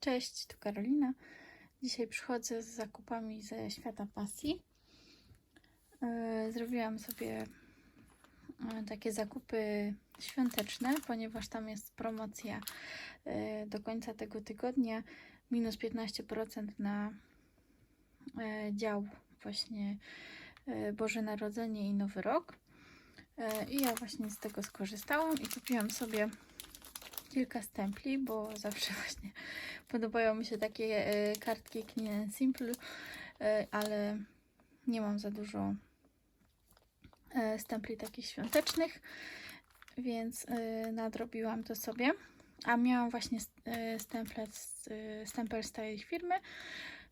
Cześć, tu Karolina. Dzisiaj przychodzę z zakupami ze świata pasji. E, Zrobiłam sobie e, takie zakupy świąteczne, ponieważ tam jest promocja e, do końca tego tygodnia. Minus 15% na dział właśnie Boże Narodzenie i Nowy Rok. I ja właśnie z tego skorzystałam i kupiłam sobie kilka stempli, bo zawsze właśnie podobają mi się takie e, kartki Clean Simple, e, ale nie mam za dużo e, stempli takich świątecznych, więc nadrobiłam to sobie. A miałam właśnie stempel z tej firmy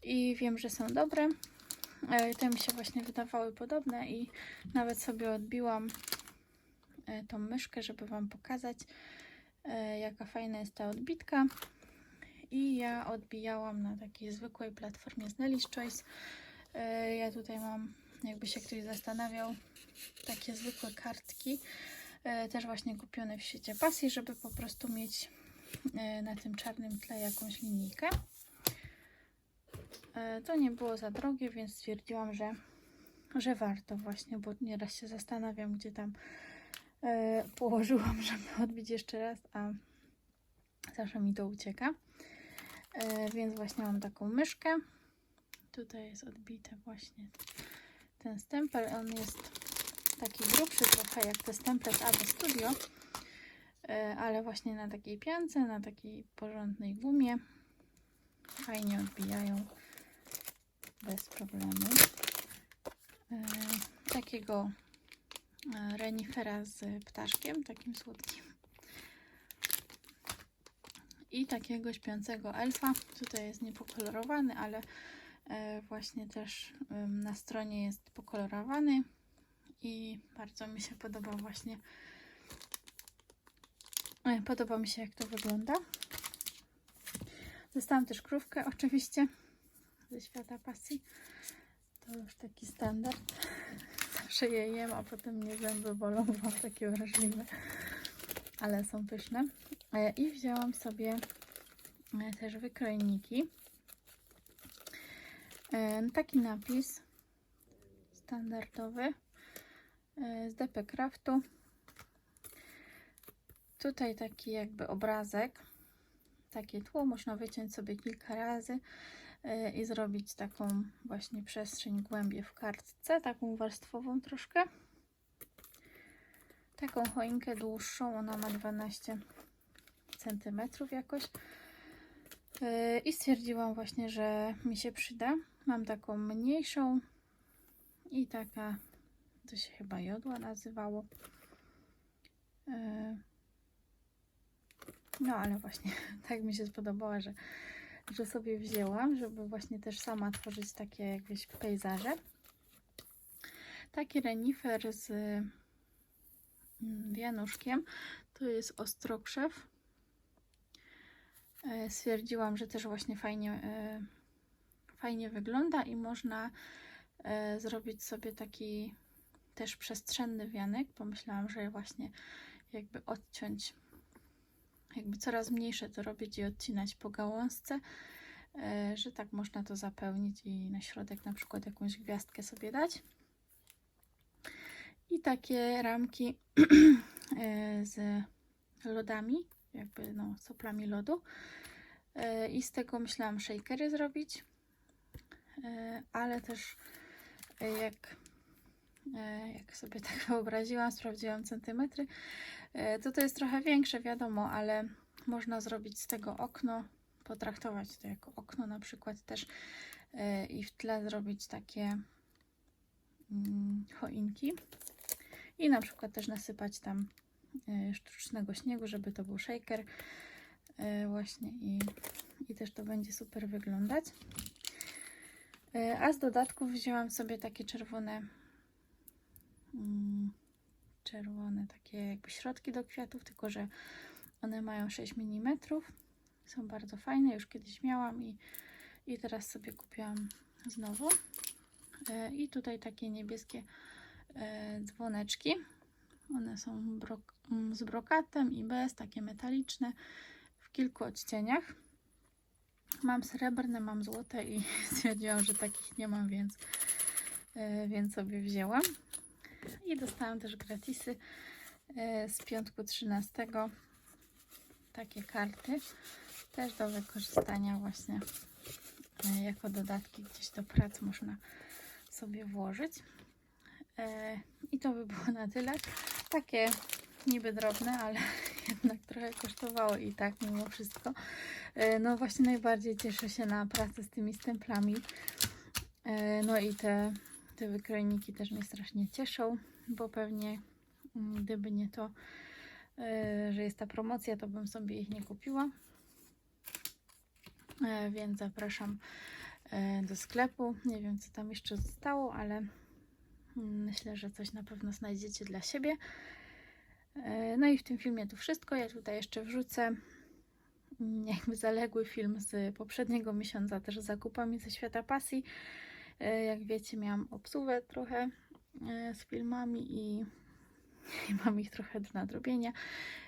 i wiem, że są dobre. Te mi się właśnie wydawały podobne i nawet sobie odbiłam tą myszkę, żeby Wam pokazać, jaka fajna jest ta odbitka. I ja odbijałam na takiej zwykłej platformie z Nelly's Choice. E, Ja tutaj mam, jakby się ktoś zastanawiał, takie zwykłe kartki. e, Też właśnie kupione w świecie pasji, żeby po prostu mieć e, na tym czarnym tle jakąś linijkę. E, To nie było za drogie, więc stwierdziłam, że, że warto właśnie, bo nieraz się zastanawiam, gdzie tam e, położyłam, żeby odbić jeszcze raz, a zawsze mi to ucieka. E, więc właśnie mam taką myszkę. Tutaj jest odbity właśnie ten stempel. On jest taki grubszy trochę jak te stemple z AB Studio, e, ale właśnie na takiej piance, na takiej porządnej gumie. Fajnie odbijają bez problemu. E, takiego e, renifera z ptaszkiem, takim słodkim. I takiego śpiącego elfa. Tutaj jest niepokolorowany, ale e, właśnie też na stronie jest pokolorowany. I bardzo mi się podoba właśnie. e, Podoba mi się jak to wygląda. Dostałam też krówkę oczywiście ze świata pasji. To już taki standard. Zawsze je jem, a potem mnie zęby bolą, bo takie wrażliwe. Ale są pyszne. E, I wzięłam sobie e, też wykrojniki. E, Taki napis standardowy z DP Craftu. Tutaj taki jakby obrazek, takie tło można wyciąć sobie kilka razy i zrobić taką właśnie przestrzeń głębię w kartce, taką warstwową troszkę. Taką choinkę dłuższą, ona ma 12 centymetrów jakoś. Yy, I stwierdziłam właśnie, że mi się przyda. Mam taką mniejszą i taka, to się chyba jodła nazywało. Yy, No ale właśnie tak mi się spodobała, że, że sobie wzięłam, żeby właśnie też sama tworzyć takie jakieś pejzaże. Taki renifer z mm, wianuszkiem. To jest ostrokrzew. E, Stwierdziłam, że też właśnie fajnie, e, fajnie wygląda i można e, zrobić sobie taki też przestrzenny wianek. Pomyślałam, że właśnie jakby odciąć, jakby coraz mniejsze to robić i odcinać po gałązce, e, że tak można to zapełnić i na środek na przykład jakąś gwiazdkę sobie dać. I takie ramki e, z lodami, jakby no, soplami lodu. E, I z tego myślałam shakery zrobić, ale też jak, jak sobie tak wyobraziłam, sprawdziłam centymetry, e, to jest trochę większe, wiadomo, ale można zrobić z tego okno, potraktować to jako okno na przykład też e, i w tle zrobić takie mm, choinki i na przykład też nasypać tam e, sztucznego śniegu, żeby to był shaker właśnie i, i też to będzie super wyglądać. A z dodatków wzięłam sobie takie czerwone mm, czerwone takie jakby środki do kwiatów, tylko że one mają 6 mm. Są bardzo fajne, już kiedyś miałam i, i teraz sobie kupiłam znowu. E, I tutaj takie niebieskie e, dzwoneczki. One są brok mm, z brokatem i bez, takie metaliczne w kilku odcieniach. Mam srebrne, mam złote i stwierdziłam, że takich nie mam, więc, e, więc sobie wzięłam. I dostałam też gratisy e, z piątku 13 takie karty też do wykorzystania właśnie e, jako dodatki gdzieś do prac można sobie włożyć. E, I to by było na tyle. Takie niby drobne, ale jednak trochę kosztowało i tak mimo wszystko. No właśnie najbardziej cieszę się na pracę z tymi stemplami. No i te, te wykrojniki też mnie strasznie cieszą, bo pewnie mm, gdyby nie to, e, że jest ta promocja, to bym sobie ich nie kupiła. E, Więc zapraszam e, do sklepu. Nie wiem, co tam jeszcze zostało, ale mm, myślę, że coś na pewno znajdziecie dla siebie. No i w tym filmie to wszystko. Ja tutaj jeszcze wrzucę mm, jakby zaległy film z poprzedniego miesiąca też z zakupami ze świata pasji. E, Jak wiecie, miałam obsługę trochę e, z filmami i, mam ich trochę do nadrobienia,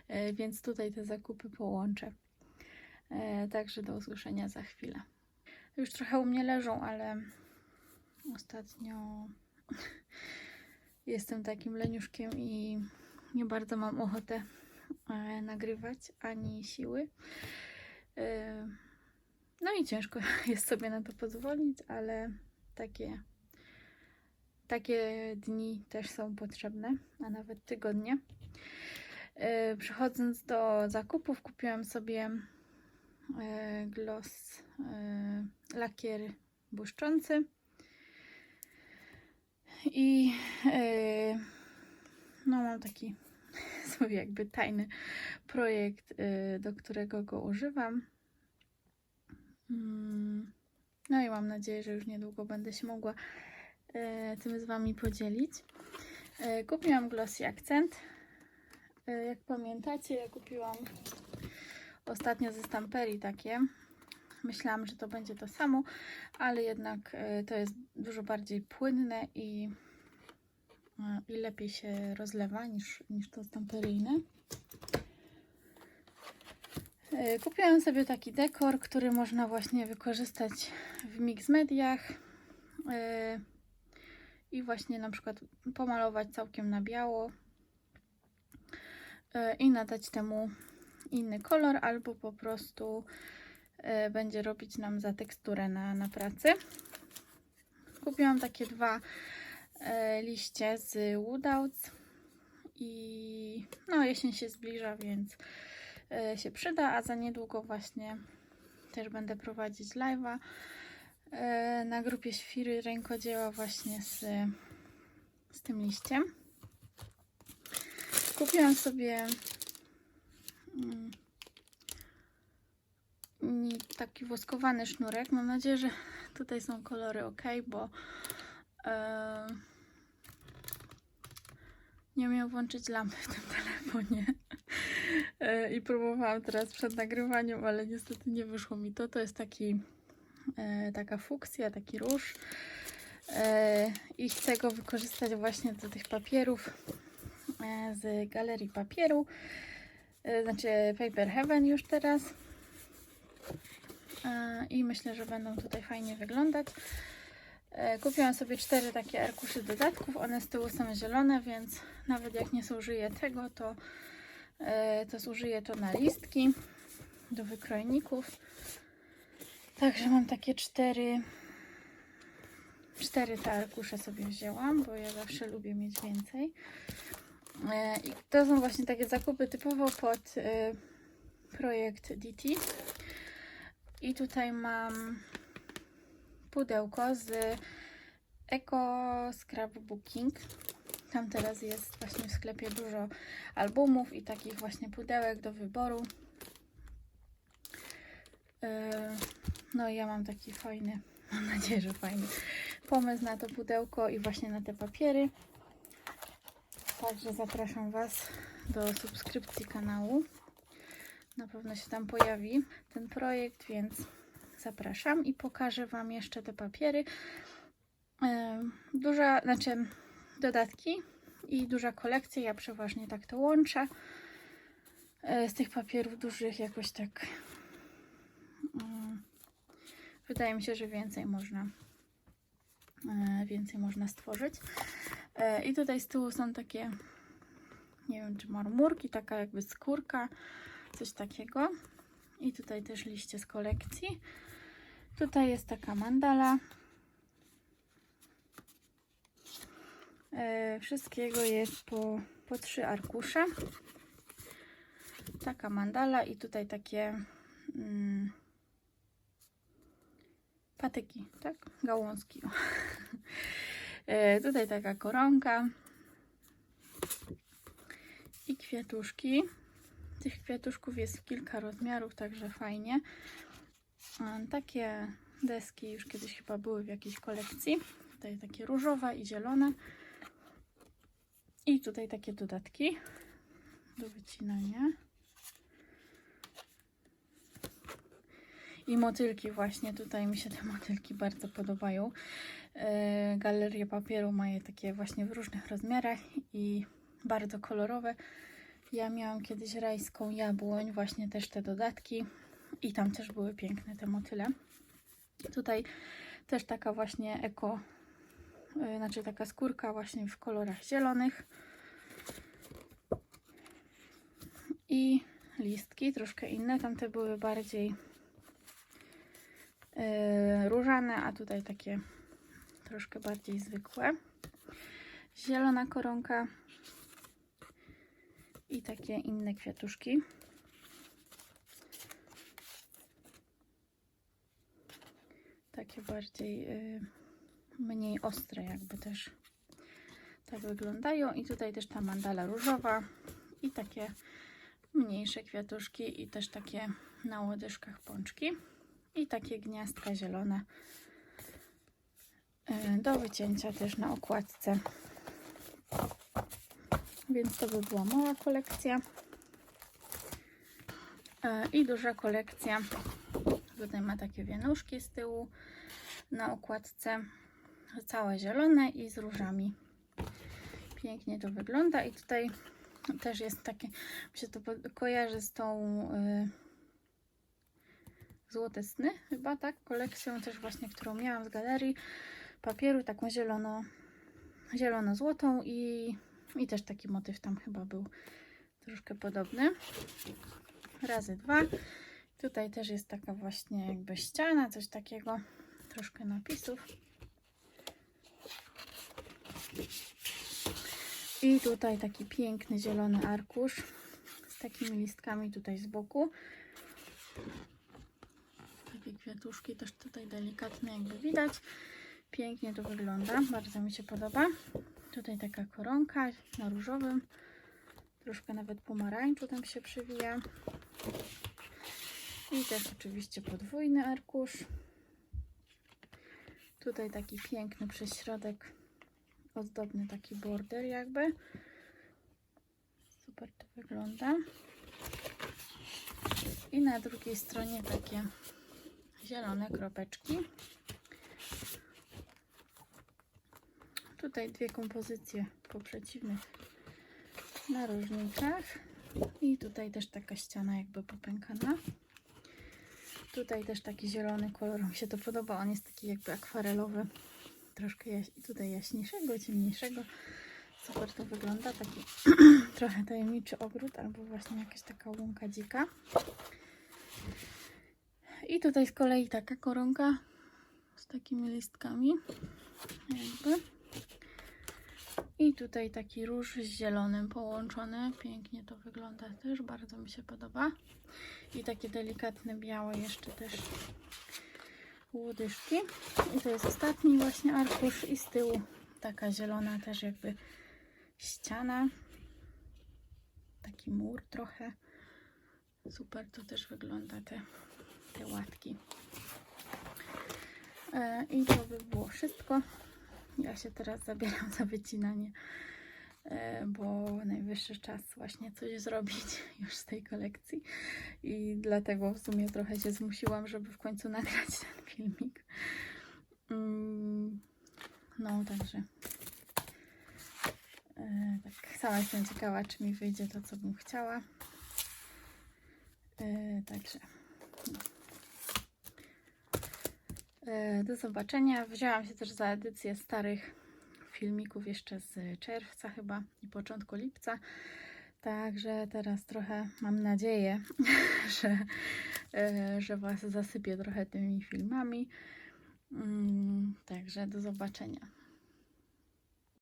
e, więc tutaj te zakupy połączę. Także do usłyszenia za chwilę. Już trochę u mnie leżą, ale ostatnio jestem takim leniuszkiem i nie bardzo mam ochotę nagrywać ani siły. No i ciężko jest sobie na to pozwolić, ale takie, takie dni też są potrzebne, a nawet tygodnie. E, Przechodząc do zakupów, kupiłam sobie e, gloss e, lakier błyszczący i no mam taki swój jakby tajny projekt, do którego go używam. Mm, No i mam nadzieję, że już niedługo będę się mogła e, tym z Wami podzielić. E, Kupiłam glossy akcent. E, Jak pamiętacie, ja kupiłam ostatnio ze Stamperii takie. Myślałam, że to będzie to samo, ale jednak e, to jest dużo bardziej płynne i, e, i lepiej się rozlewa niż, niż to stamperyjne. E, Kupiłam sobie taki dekor, który można właśnie wykorzystać w mix mediach e, i właśnie na przykład pomalować całkiem na biało e, i nadać temu inny kolor, albo po prostu będzie robić nam za teksturę na, na pracy. Kupiłam takie dwa liście z Woodouts i no jesień się zbliża, więc się przyda, a za niedługo właśnie też będę prowadzić live'a e, na grupie Świry Rękodzieła właśnie z, z tym liściem. Kupiłam sobie mm, taki woskowany sznurek. Mam nadzieję, że tutaj są kolory ok, bo e, nie umiem włączyć lampy w tym telefonie. E, I próbowałam teraz przed nagrywaniem, ale niestety nie wyszło mi to. To jest taki e, taka fuksja, taki róż. E, I chcę go wykorzystać właśnie do tych papierów z galerii papieru. Znaczy Paper Heaven już teraz. I myślę, że będą tutaj fajnie wyglądać. Kupiłam sobie cztery takie arkusze dodatków. One z tyłu są zielone, więc nawet jak nie zużyję tego, to, to zużyję to na listki do wykrojników. Także mam takie cztery, cztery te arkusze sobie wzięłam, bo ja zawsze lubię mieć więcej. E, I to są właśnie takie zakupy typowo pod e, projekt DT. I tutaj mam pudełko z Eco Scrapbooking. Tam teraz jest właśnie w sklepie dużo albumów i takich właśnie pudełek do wyboru. Yy, No i ja mam taki fajny, mam nadzieję, że fajny pomysł na to pudełko i właśnie na te papiery. Także zapraszam Was do subskrypcji kanału. Na pewno się tam pojawi ten projekt, więc zapraszam i pokażę Wam jeszcze te papiery. Em, Duża, znaczy dodatki i duża kolekcja. Ja przeważnie tak to łączę. E, Z tych papierów dużych jakoś tak mm, wydaje mi się, że więcej można e, więcej można stworzyć. E, I tutaj z tyłu są takie nie wiem czy marmurki, taka jakby skórka, coś takiego. I tutaj też liście z kolekcji. Tutaj jest taka mandala. Wszystkiego jest po, po trzy arkusze. Taka mandala i tutaj takie mm, patyki, tak? Gałązki. e, tutaj taka koronka i kwiatuszki. Tych kwiatuszków jest kilka rozmiarów, także fajnie. E, Takie deski już kiedyś chyba były w jakiejś kolekcji. Tutaj takie różowe i zielone. I tutaj takie dodatki do wycinania. I motylki właśnie, tutaj mi się te motylki bardzo podobają. E, Galerie papieru ma je takie właśnie w różnych rozmiarach i bardzo kolorowe. Ja miałam kiedyś rajską jabłoń, właśnie też te dodatki i tam też były piękne te motyle. Tutaj też taka właśnie eko, znaczy taka skórka właśnie w kolorach zielonych. I listki troszkę inne, tamte były bardziej y, różane, a tutaj takie troszkę bardziej zwykłe. Zielona koronka i takie inne kwiatuszki. Takie bardziej y, mniej ostre jakby też tak wyglądają. I tutaj też ta mandala różowa i takie mniejsze kwiatuszki i też takie na łodyżkach pączki. I takie gniazdka zielone y, do wycięcia też na okładce. Więc to by była mała kolekcja. E, i duża kolekcja. Tutaj ma takie wianuszki z tyłu na okładce całe zielone i z różami pięknie to wygląda i tutaj też jest takie mi się to kojarzy z tą y, Złote Sny chyba, tak? Kolekcją też właśnie, którą miałam z galerii papieru, taką zielono zielono-złotą i, i też taki motyw tam chyba był troszkę podobny. Razy dwa. Tutaj też jest taka właśnie jakby ściana, coś takiego, troszkę napisów. I tutaj taki piękny zielony arkusz z takimi listkami tutaj z boku. Takie kwiatuszki też tutaj delikatne jakby widać. Pięknie to wygląda, bardzo mi się podoba. Tutaj taka koronka na różowym. Troszkę nawet pomarańczu tam się przywija. I też oczywiście podwójny arkusz. Tutaj taki piękny przez środek ozdobny taki border jakby. Super to wygląda. I na drugiej stronie takie zielone kropeczki. Tutaj dwie kompozycje po przeciwnych narożnikach. I tutaj też taka ściana jakby popękana. Tutaj też taki zielony kolor, mi się to podoba. On jest taki jakby akwarelowy. Troszkę jaś tutaj jaśniejszego, ciemniejszego. Super to wygląda. Taki trochę tajemniczy ogród albo właśnie jakaś taka łąka dzika. I tutaj z kolei taka koronka z takimi listkami. Jakby. I tutaj taki róż z zielonym połączony. Pięknie to wygląda też, bardzo mi się podoba. I takie delikatne białe jeszcze też łodyżki. I to jest ostatni właśnie arkusz i z tyłu taka zielona też jakby ściana. Taki mur trochę. Super to też wygląda te, te łatki. E, I to by było wszystko. Ja się teraz zabieram za wycinanie, bo najwyższy czas właśnie coś zrobić już z tej kolekcji. I dlatego w sumie trochę się zmusiłam, żeby w końcu nagrać ten filmik. Mm, No, także. e, Tak, sama jestem ciekawa, czy mi wyjdzie to, co bym chciała. E, Także. no. E, Do zobaczenia. Wzięłam się też za edycję starych filmików jeszcze z czerwca chyba i początku lipca. Także teraz trochę mam nadzieję, że, e, że Was zasypię trochę tymi filmami. Mm, Także do zobaczenia.